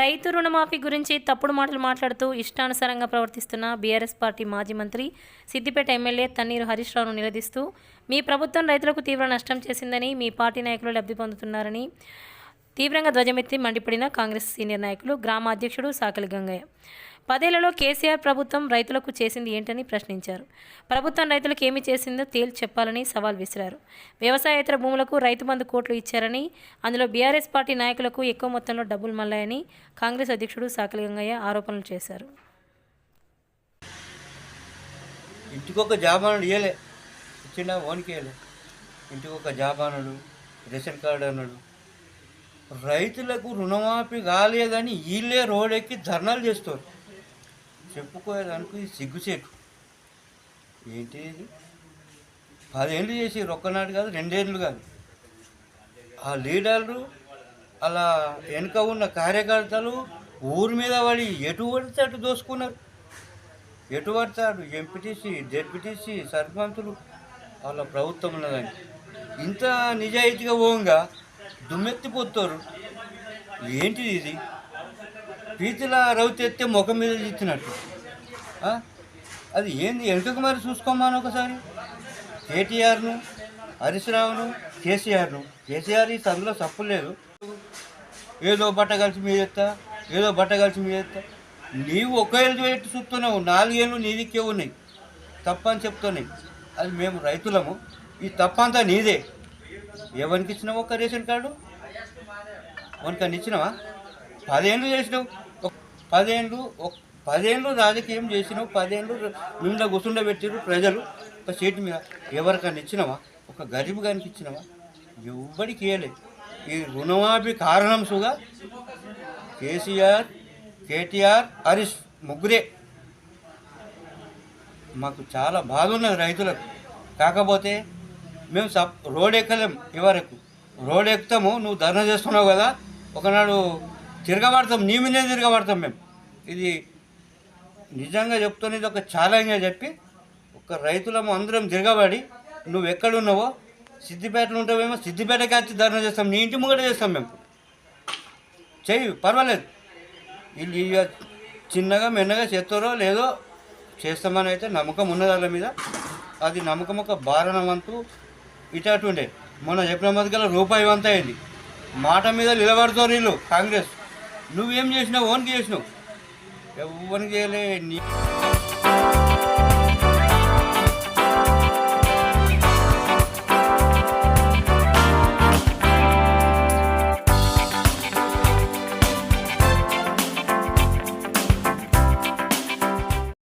రైతు రుణమాఫీ గురించి తప్పుడు మాటలు మాట్లాడుతూ ఇష్టానుసారంగా ప్రవర్తిస్తున్న బీఆర్ఎస్ పార్టీ మాజీ మంత్రి సిద్దిపేట ఎమ్మెల్యే తన్నీరు హరీష్ రావును నిలదీస్తూ మీ ప్రభుత్వం రైతులకు తీవ్ర నష్టం చేసిందని మీ పార్టీ నాయకులు లబ్ధి పొందుతున్నారని తీవ్రంగా ధ్వజమెత్తి మండిపడిన కాంగ్రెస్ సీనియర్ నాయకులు గ్రామ అధ్యక్షుడు సాకలి గంగయ్య. పదేళ్ళలో కేసీఆర్ ప్రభుత్వం రైతులకు చేసింది ఏంటని ప్రశ్నించారు. ప్రభుత్వం రైతులకు ఏమి చేసిందో తేల్చి చెప్పాలని సవాల్ విసిరారు. వ్యవసాయేతర భూములకు రైతు బంధు కోట్లు ఇచ్చారని అందులో బీఆర్ఎస్ పార్టీ నాయకులకు ఎక్కువ మొత్తంలో డబ్బులు మళ్ళాయని కాంగ్రెస్ అధ్యక్షుడు సాకలి గంగయ్య ఆరోపణలు చేశారు. ఇంటికొక జాబానుడు ఇవ్వలే ఇచ్చిన ఓనికి ఇవ్వలే ఇంటికొక జాబానుడు రేషన్ కార్డు అన్నాడు. రైతులకు రుణమాఫీ కాలేదని వీళ్ళే రోడెక్కి ధర్నాలు చేస్తారు. చెప్పుకోయేదానికి ఇది సిగ్గుసేటు ఏంటి ఇది పదేళ్ళు చేసి ఒక్కనాడు కాదు రెండేళ్ళు కాదు. ఆ లీడర్లు అలా వెనుక ఉన్న కార్యకర్తలు ఊరి మీద పడి ఎటు పడితే అటు దోసుకున్నారు? ఎటు పడతాడు ఎంపీటీసీ జెడ్పీటీసీ సర్పంచులు వాళ్ళ ప్రభుత్వం ఉన్నదని ఇంత నిజాయితీగా పోగా దుమ్మెత్తిపోతారు. ఏంటిది ఇది? పీతిల రవితెత్తే ముఖం మీద ఇచ్చినట్టు అది ఏంది? ఎందుకు మరి చూసుకోమాను ఒకసారి? కేటీఆర్ను హరీశ్రావును కేసీఆర్ను. కేసీఆర్ ఈ తనలో తప్పు లేదు. ఏదో బట్ట కలిసి మీద ఎత్తా ఏదో బట్ట కలిసి మీద ఎత్తా. నీవు ఒక ఏళ్ళు పెట్టి చూస్తున్నావు. నాలుగేళ్ళు నీదికే ఉన్నాయి. తప్పని చెప్తున్నాయి. అది మేము రైతులము. ఈ తప్పంతా నీదే. ఎవరికి ఇచ్చినావు ఒక రేషన్ కార్డు? ఎవరికన్నా ఇచ్చినావా పదేళ్ళు చేసినావు పదేళ్ళు పదేళ్ళు రాజకీయం చేసినావు? పదేళ్ళు మిమ్మల్ని కూర్చుండబెట్టారు ప్రజలు. ఒక సీటు మీద ఎవరికన్నా ఇచ్చినావా ఒక గరీబ్ గానికి ఇచ్చినావా ఎవ్వడికి ఇవ్వలేదు ఈ రుణమాఫీ కారణంసుగా కేసీఆర్ కేటీఆర్ హరీష్ ముగ్గురే. మాకు చాలా బాధ ఉన్నది రైతులకు. కాకపోతే మేము సప్ రోడ్ ఎక్కలేం ఇవరకు. రోడ్ ఎక్కుతాము నువ్వు ధర్నా చేస్తున్నావు కదా ఒకనాడు తిరగబడతాం నీ మీదే తిరగబడతాం మేము. ఇది నిజంగా చెప్తున్నది ఇది ఒక ఛాలెంజ్గా చెప్పి ఒక రైతులము అందరం తిరగబడి నువ్వు ఎక్కడున్నావో సిద్దిపేటలో ఉంటావేమో సిద్దిపేటకి వచ్చి ధర్నా చేస్తాం నీ ఇంటి ముంగట చేస్తాం మేము. చెయ్యి పర్వాలేదు. వీళ్ళు ఇక చిన్నగా మెన్నగా చేస్తారో లేదో చేస్తామని అయితే నమ్మకం ఉన్నది వాళ్ళ మీద. అది నమ్మకం ఒక భారణం అంటూ ఉండే మొన్న చెప్పిన మధ్యలో రూపాయి వంత అయింది. మాట మీద నిలబడతారు నీళ్ళు కాంగ్రెస్. నువ్వేం చేసినావు? ఓన్కి చేసినావు? ఎవరికి చేయలే నీ